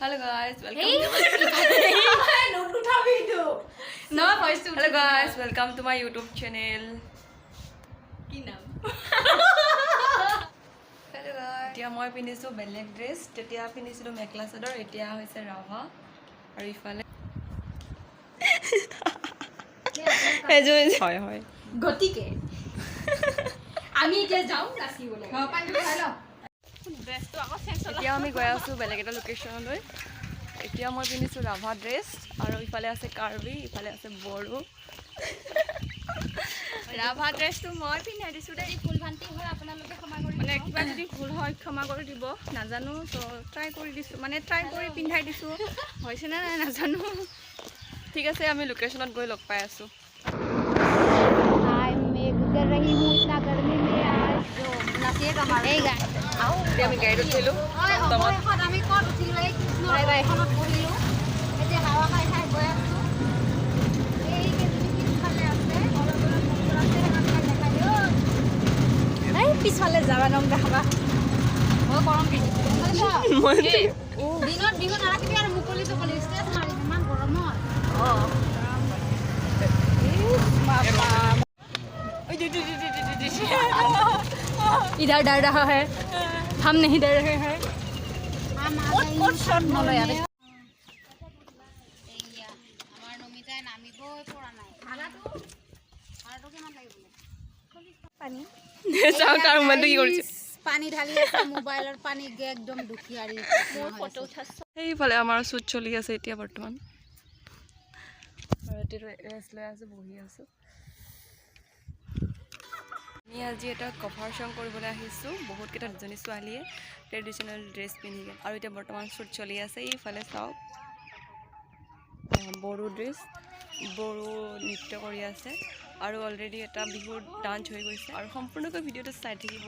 Hello guys, welcome. Hey, note উঠাবি তো no voice to Hello guys, welcome to my YouTube channel. কি নাম Hello guys. এতিয়া মই পিন্ধিছোঁ বেলেগ ড্ৰেছ তেতিয়া পিন্ধিছিলোঁ মেখেলা চাদৰ এতিয়া হৈছে ৰাভা আৰু ইফালে হয় হয় গতিকে আমি এতিয়া যাওঁ নাচিবলৈ এতিয়া আমি গৈ আছোঁ বেলেগ এটা লোকেশ্যনলৈ এতিয়া মই পিন্ধিছোঁ ৰাভা ড্ৰেছ আৰু ইফালে আছে কাৰ্বি ইফালে আছে বড়ো ৰাভা ড্ৰেছটো মই পিন্ধাই দিছোঁ দেই ফুল ভান্তি হৈ আপোনালোকে ক্ষমা কৰি মানে কিবা যদি ভুল হয় ক্ষমা কৰি দিব নাজানো তো ট্ৰাই কৰি দিছোঁ মানে ট্ৰাই কৰি পিন্ধাই দিছোঁ হৈছেনে নাই নাজানো ঠিক আছে আমি লোকেশ্যনত গৈ লগ পাই আছোঁ हाय मैं गुजर रही हूँ इतना गर्मी में आज जो नाचिएगा हमारे आओ এতিয়া আমি আমি ক'ত উঠিলোঁ এই কৃষ্ণখনত বহিলোঁ এতিয়া হাৱা খাই খাই গৈ আছোঁ পিছফালে যাবা নম দেখাবা মই গৰম দিনত বিহুত নাৰাখিবি আৰু মুকলিটো কলি ষ্টেজ মাৰি ইমান গৰমত ইধাৰ ডাৰ ডাৰ हम नहीं डर रहे हैं চাওঁ তাৰ মোবাইলটো কি কৰিছে পানী ঢালি আছে মোবাইলৰ পানী গে একদম দুখীয়াৰী ফটো সেইফালে আমাৰ শ্বুট চলি আছে এতিয়া বৰ্তমান আৰু এতিয়া ৰেষ্ট লৈ আছোঁ বহি আছোঁ আমি আজি এটা কভাৰ চং কৰিবলৈ আহিছোঁ। বহুতকেইটা দুজনী ছোৱালীয়ে ট্ৰেডিশ্যনেল ড্ৰেছ পিন্ধি আৰু এতিয়া বৰ্তমান শ্বুট চলি আছে। এইফালে চাওক। বড়ো ড্ৰেছ বড়ো নৃত্য কৰি আছে। আৰু অলৰেডি এটা বিহুৰ ডান্স হৈ গৈছে। আৰু সম্পূৰ্ণকৈ ভিডিঅ'টো চাই থাকিব।